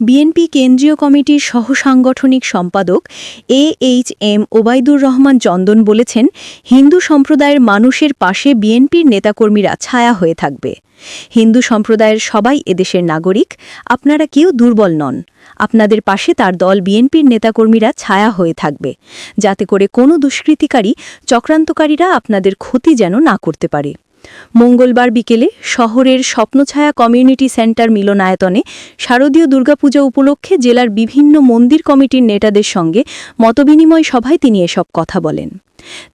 BNP কেন্দ্রীয় কমিটির সহসাংগঠনিক সম্পাদক A H M Obaidur Rahman Chandan বলেছেন, হিন্দু সম্প্রদায়ের মানুষের পাশে বিএনপির নেতাকর্মীরা ছায়া হয়ে থাকবে। হিন্দু সম্প্রদায়ের সবাই এদেশের নাগরিক, আপনারা কেউ দুর্বল নন। আপনাদের পাশে তার দল বিএনপির নেতাকর্মীরা ছায়া হয়ে থাকবে। যাতে করে কোনো দুষ্কৃতিকারী, চক্রান্তকারীরা আপনাদের ক্ষতি যেন না করতে পারে। মঙ্গলবার বিকেলে শহরের স্বপ্নছায়া কমিউনিটি সেন্টার মিলনায়তনে শারদীয় দুর্গাপূজা উপলক্ষে জেলার বিভিন্ন মন্দির কমিটির নেতাদের সঙ্গে মতবিনিময় সভায় তিনি এসব কথা বলেন।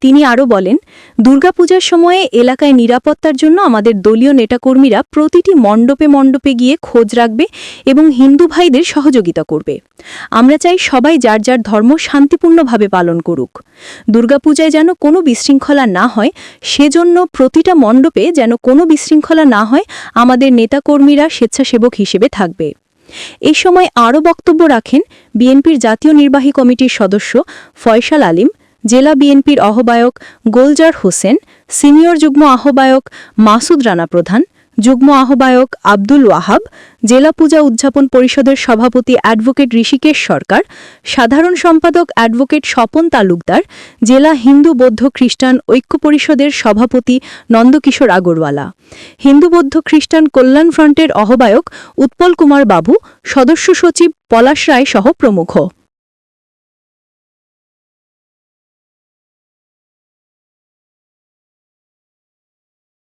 তিনি আরও বলেন, দুর্গাপূজার সময়ে এলাকায় নিরাপত্তার জন্য আমাদের দলীয় নেতাকর্মীরা প্রতিটি মণ্ডপে মণ্ডপে গিয়ে খোঁজ রাখবে এবং হিন্দু ভাইদের সহযোগিতা করবে। আমরা চাই সবাই যার যার ধর্ম শান্তিপূর্ণভাবে পালন করুক। দুর্গাপূজায় যেন কোনো বিশৃঙ্খলা না হয়, সেজন্য প্রতিটা মণ্ডপে যেন কোনো বিশৃঙ্খলা না হয়, আমাদের নেতাকর্মীরা স্বেচ্ছাসেবক হিসেবে থাকবে। এ সময় আরও বক্তব্য রাখেন বিএনপির জাতীয় নির্বাহী কমিটির সদস্য ফয়সাল আলিম জেলা বিএনপির আহ্বায়ক গোলজার হোসেন, সিনিয়র যুগ্ম আহ্বায়ক মাসুদ রানা প্রধান, যুগ্ম আহ্বায়ক আব্দুল ওয়াহাব, জেলা পূজা উদযাপন পরিষদের সভাপতি অ্যাডভোকেট ঋষিকেশ সরকার, সাধারণ সম্পাদক অ্যাডভোকেট স্বপন তালুকদার, জেলা হিন্দু বৌদ্ধ খ্রিস্টান ঐক্য পরিষদের সভাপতি নন্দকিশোর আগরওয়ালা। হিন্দু বৌদ্ধ খ্রিস্টান কল্যাণ ফ্রন্টের আহ্বায়ক উৎপল কুমার বাবু, সদস্য সচিব পলাশ রায় সহ প্রমুখ।